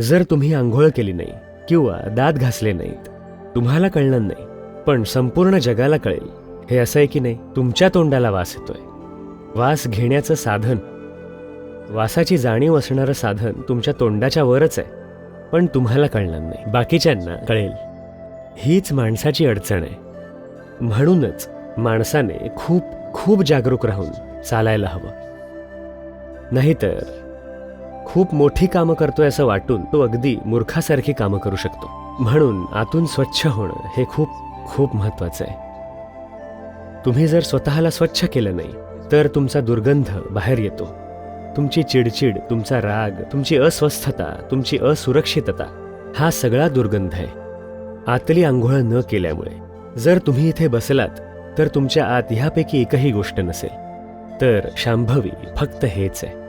जर तुम्ही आंघोळ केली नाही किंवा दात घासले नाहीत तुम्हाला कळणार नाही पण संपूर्ण जगाला कळेल. हे असं आहे की नाही तुमच्या तोंडाला वास येतोय. वास घेण्याचं साधन. वासाची जाणीव असणारं साधन तुमच्या तोंडाच्या वरच आहे पण तुम्हाला कळणार नाही बाकीच्यांना कळेल. हीच माणसाची अडचण आहे. म्हणूनच माणसाने खूप खूप जागरूक राहून चालायला हवं. नाहीतर खूप मोठी कामं करतोय असं वाटून तो अगदी मूर्खासारखी कामं करू शकतो. म्हणून आतून स्वच्छ होणं हे खूप खूप महत्वाचं आहे. तुम्ही जर स्वतःला स्वच्छ केलं नाही तर तुमचा दुर्गंध बाहेर येतो. तुमची चिडचिड तुमचा राग तुमची अस्वस्थता तुमची असुरक्षितता हा सगळा दुर्गंध आहे. आतली आंघोळ न केल्यामुळे जर तुम्ही इथे बसलात तर तुमच्या आत ह्यापैकी एकही गोष्ट नसेल. तर शांभवी फक्त हेच आहे.